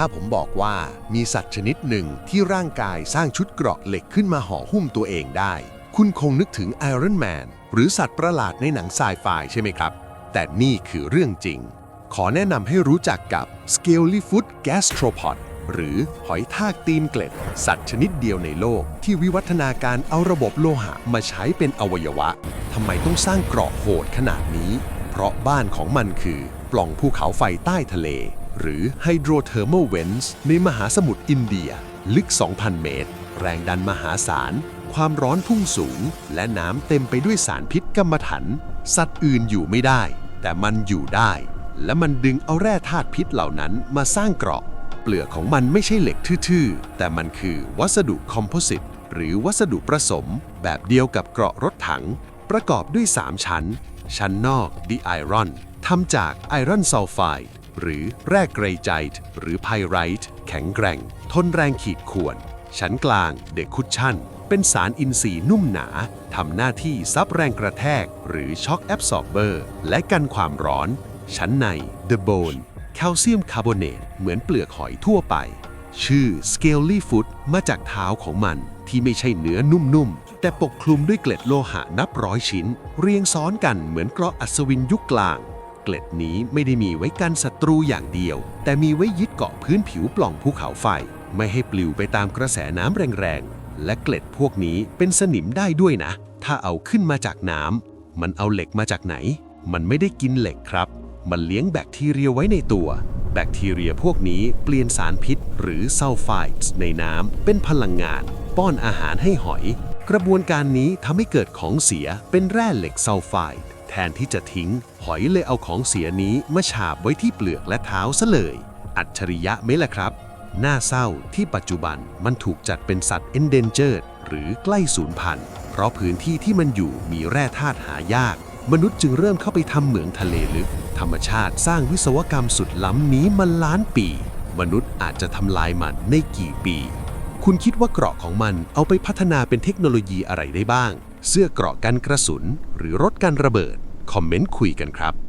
ถ้าผมบอกว่ามีสัตว์ชนิดหนึ่งที่ร่างกายสร้างชุดเกราะเหล็กขึ้นมาห่อหุ้มตัวเองได้ คุณคงนึกถึงไอรอนแมนหรือสัตว์ประหลาดในหนังไซไฟใช่ไหมครับ แต่นี่คือเรื่องจริง ขอแนะนำให้รู้จักกับ Scalyfoot Gastropod หรือหอยทากตีนเกล็ด สัตว์ชนิดเดียวในโลก ที่วิวัฒนาการเอาระบบโลหะมาใช้เป็นอวัยวะทำไมต้องสร้างเกราะโหดขนาดนี้ เพราะบ้านของมันคือ ปล่องภูเขาไฟใต้ทะเล หรือ Hydrothermal Vents ในมหาสมุทรอินเดีย ลึก 2,000 เมตร แรงดันมหาศาล ความร้อนพุ่งสูง และน้ำเต็มไปด้วยสารพิษกัมมันถัน สัตว์อื่นอยู่ไม่ได้ แต่มันอยู่ได้ และมันดึงเอาแร่ธาตุพิษเหล่านั้นมาสร้างเกราะ เปลือกของมันไม่ใช่เหล็กทื่อๆ แต่มันคือวัสดุคอมโพสิตหรือวัสดุผสม แบบเดียวกับเกราะรถถัง ประกอบด้วย 3 ชั้น ชั้นนอกดิไอรอนทำจากไอรอนซัลไฟด์ หรือแร่เกรไจต์หรือไพไรต์แข็งแกร่ง ทนแรงขีดข่วน ชั้นกลางเดคุชชั่น เป็นสารอินทรีย์นุ่มหนา ทำหน้าที่ซับแรงกระแทก หรือช็อคแอบซอร์เบอร์ และกันความร้อน ชั้นใน The Bone แคลเซียมคาร์บอเนตเหมือนเปลือกหอยทั่วไป ชื่อ Scaly Foot มาจากเท้าของมันที่ไม่ใช่เนื้อนุ่มๆ แต่ปกคลุมด้วยเกล็ดโลหะนับร้อยชิ้น เรียงซ้อนกันเหมือนเกราะอัศวินยุคกลาง เกล็ดนี้ไม่ได้มีไว้กันศัตรูอย่างเดียว แต่มีไว้ยึดเกาะพื้นผิวปล่องภูเขาไฟ ไม่ให้ปลิวไปตามกระแสน้ำแรงๆ และเกล็ดพวกนี้เป็นสนิมได้ด้วยนะ ถ้าเอาขึ้นมาจากน้ำมันเอาเหล็กมาจากไหน มันไม่ได้กินเหล็กครับ มันเลี้ยงแบคทีเรียไว้ในตัว แบคทีเรียพวกนี้เปลี่ยนสารพิษ หรือซัลไฟด์ในน้ำเป็นพลังงาน ป้อนอาหารให้หอย กระบวนการนี้ทำให้เกิดของเสียเป็นแร่เหล็กซัลไฟด์ แทนที่จะทิ้ง หอยเลยเอาของเสียนี้มาฉาบไว้ที่เปลือกและเท้าซะเลย อัจฉริยะไหมล่ะครับ น่าเศร้าที่ปัจจุบันมันถูกจัดเป็นสัตว์ endangered หรือใกล้สูญพันธุ์ เพราะพื้นที่ที่มันอยู่มีแร่ธาตุหายาก มนุษย์จึงเริ่มเข้าไปทำเหมืองทะเลลึก ธรรมชาติสร้างวิศวกรรมสุดล้ำนี้มาล้านปี มนุษย์อาจจะทำลายมันในกี่ปี คุณคิดว่าเกราะของมันเอาไปพัฒนาเป็นเทคโนโลยีอะไรได้บ้าง เสื้อเกราะกันกระสุน หรือรถกันระเบิด คอมเมนต์คุยกันครับ